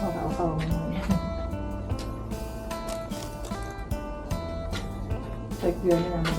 เอาเอาเอาใส่เกลือนี่นะ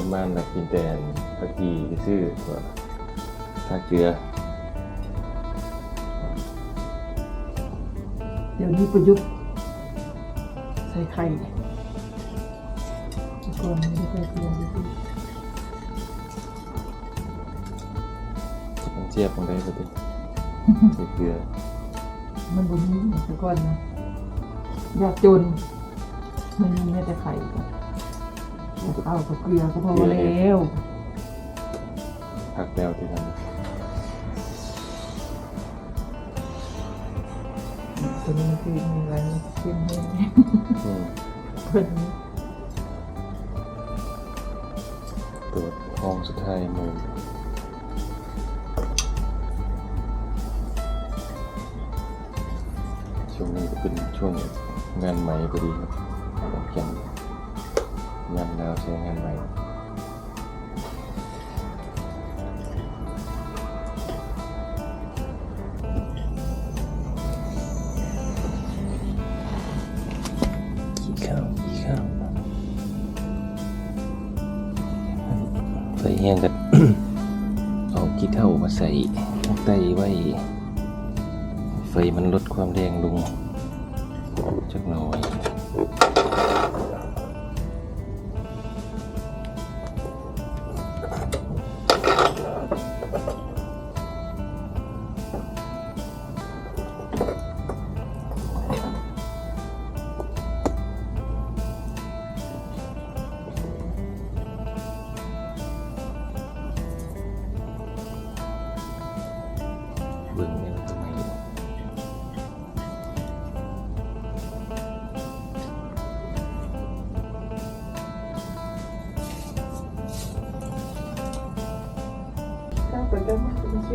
คนบ้านน่ะกินแต่ตะกี้ซื่อๆว่าถ้าเกลือ เดี๋ยวนี้ประยุกต์ใส่ไข่ทุกคนไม่ได้ใส่เกลือเลยสิมันเจี๊ยบลงได้ปกติใส่เกลือ มันบนนี้เหมือนแต่ก่อนนะอยากจน มันมีแม้แต่ไข่กั บข้ากับเกลือก็พอแล้วผักแล้วที่ทตัวนี้มันคือมีอะไรเข้มแห้งเพิ่นตัวห้องสุดท้ายมือช่วงนี้ก็เป็นช่วงงานใหม่พอดีครับต้อง ยนงานหนาวใช้งานใหม่ขี้ข้าวขี้ข้าวไฟแห้งกันเอาขี้เท่ามาใส่ใต้ไว้ ไฟมันลดความแรงลงจักหน่อย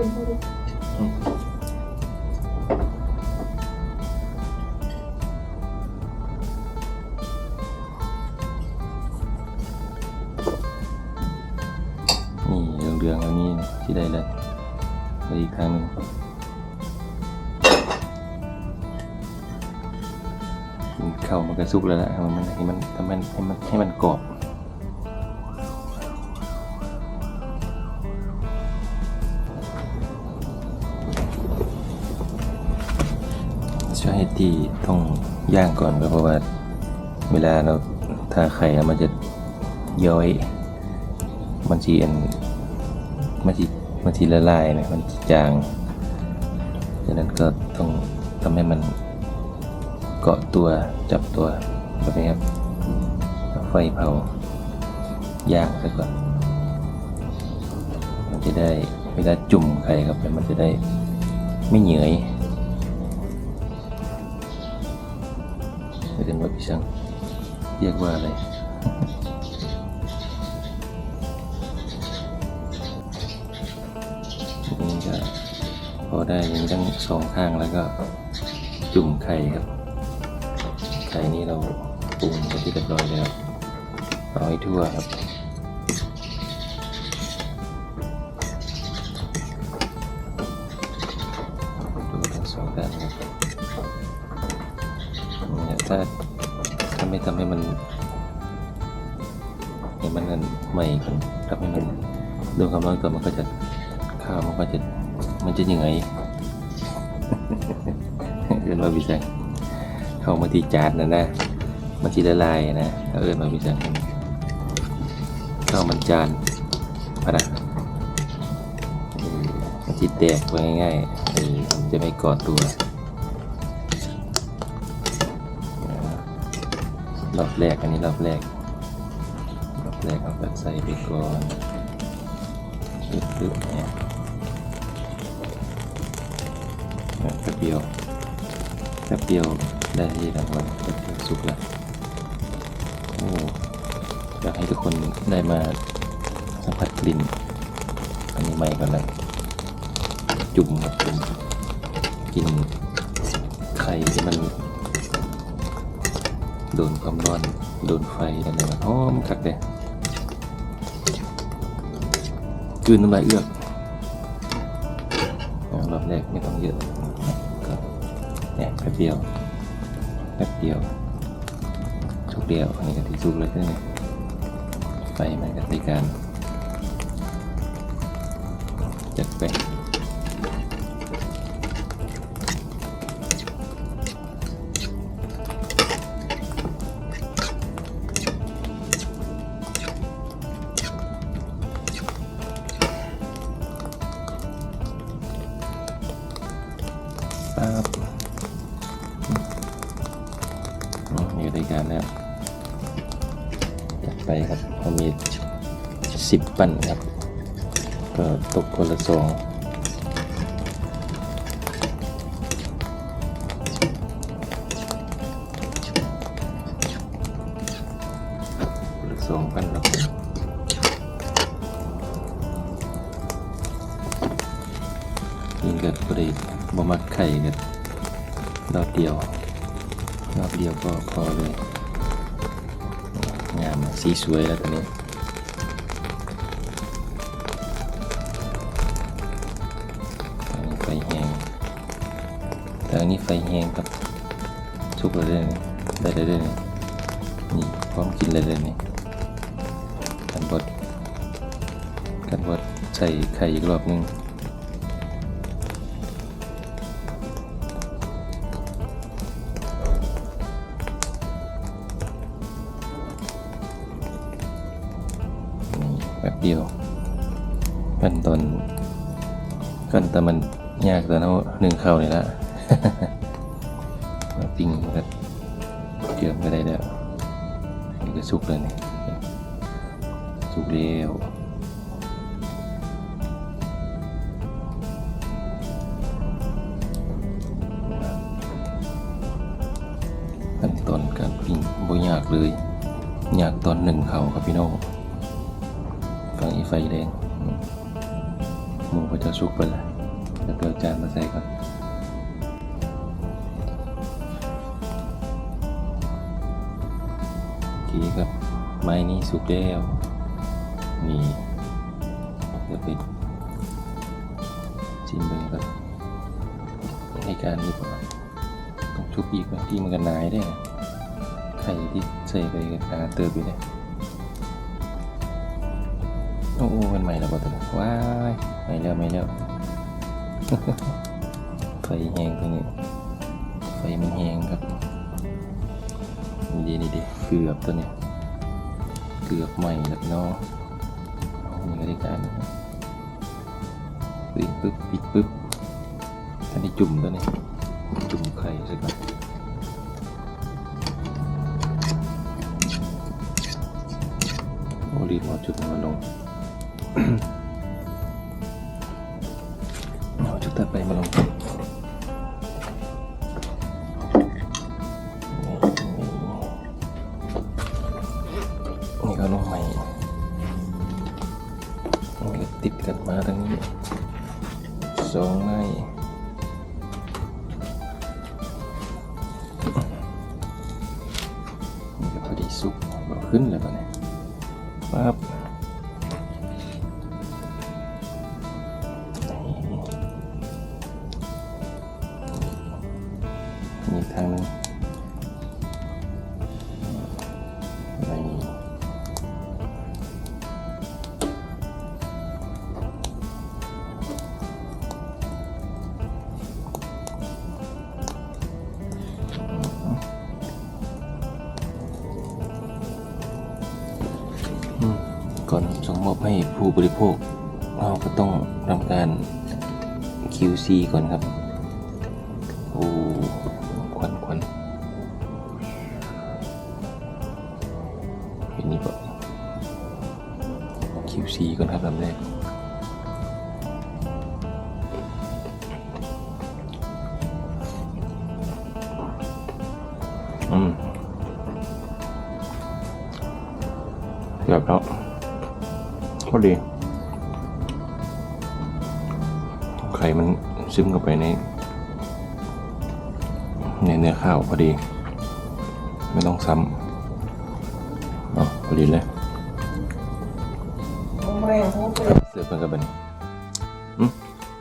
เป็นเชียนให้ดูนี่เรื่องๆอันนี้ที่ได้แล้วไปอีกครั้งหนึ่งกินข้าวมันก็สุกแล้วละให้มันให้มันให้มันให้มันให้มันกรอบ ใช่ที่ต้องย่างก่อนก็เพราะว่าเวลาเราถ้าไข่มันจะย้อย มันจีอันมันจีมันจีละลายนะมันสิจางฉะนั้นก็ต้องทำให้มันเกาะตัวจับตัวแบบนี้ครับไฟเผาย่างซะก่อนมันจะได้เวลาจุ่มไข่ครับมันจะได้ไม่เหนื่อย เรียกว่าพี่ช่างเรียกว่าอะไรนี่ก็พอได้ยังทั้งสองข้างแล้วก็จุ่มไข่ครับ ไข่นี้เราปรุงไปที่เรียบร้อยแล้วเอาให้ทั่วครับ โดนความร้อนก่อนมันก็จะข้าวมันก็จะมันจะยังไงเอินว่าวิจังเข้ามาที่จานนะนะมันจะละลายนะเอินว่าวิจังข้าวมันจานพะนะมันจิตแตกไปง่ายๆจะไม่กอดตัวรอบแรกอันนี้รอบแรกรอบแรกเอาแบบใส่ไปก่อน ปึ๊บๆเนี่ยเนี่ยแป๊บเดียวแป๊บเดียวได้ที่รางวัลแป๊บเดียวสุกแล้วโอ้อยากให้ทุกคนได้มาสัมผัสกลิ่นอันนี้ใหม่ก่อนเลยจุ่มจุ่มกินไข่ที่มันโดนความร้อน โดนไฟนั่นเลยมันหอมคักเลย กืนน้ำลายเอือกอ่ารอบแรกไม่ต้องเยอะก็เนี่ยแป๊บเดียวแป๊บเดียวชุกเดียวอันนี้ก็ที่ชุกเลยใช่ไหมไฟมันก็ในการจัดไป มีสิบปั้นครับ ก็ตกคนละสองคนละสองพันแล้วยิงกันพอดีบ่มักไข่กันรอบเดียว รอบเดียวก็พอเลย งามสีสวยแล้วตอนนี้อันนี้ไฟแห้งแต่อันนี้ไฟแห้งครับสุกเลยเด้อนี่ได้เลยเด้อนี่นี่พร้อมกินเลยเด้อนี่กันบดกันบดใส่ไข่อีกรอบหนึง เดียวขั้นตอนกันแต่มันยากแต่เนาหนึ่งเข้าเลยละมาปิ้งมันก็เกี่ยวไม่ได้แล้วนี่ก็สุกเลยนี่สุกเร็วขั้นตอนการปิ้งบ่ยากเลย ยากตอนหนึ่งเข่าครับพี่น้อง ไฟแดงมหมูก็จะสุกไปแล้วแล้วก็เอาจานมาใส่ก่อนทีนี้ครับ ไม้นี้สุกแล้วนี่เดี๋ยวไปชิมเบิ่งก่อนให้การนี้ก่อนต้องชุบอีกบางที่มันก็หนายได้นะไข่ที่ใส่ไปก็หนาเติบอยู่เนี่ย โอ้โหมันใหม่แล้วบ่ตัวนี้ว้ายใหม่แล้วใหม่แล้วไฟแหงตัวนี้ไฟมันแหงครับดีนี่ดีเกือบตัวนี้ลือกใหม่แล้วเนาะมีบริการปิดปึ๊บปิดปึ๊บอันนี้จุ่มตัวนี้จุ่มไข่ใช่ไหมโอรีบเอาจุดมาลง เอาจุดตัดไปมาลงนี่ก็ลงใหม่นี่ก็ติดกันมาทางนี้สองไม้ก็พอดีสุกเอาขึ้นเลยป่ะเนี่ยปั๊บ ก่อนส่งมอบให้ผู้บริโภค เราก็ต้องทำการ QC ก่อนครับโอ้ควันควันเป็นนี่ปะ QC ก่อนครับลำแรกอืม พอดี ไข่มันซึมเข้าไปในในเนื้อข้าวพอดี ไม่ต้องซ้ำเอาพอดีเลยโอ้แม่โอ้เป็นเสิร์ฟมันกับมันอืม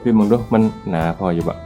พี่มึงดูมันหนาพออยู่ปะ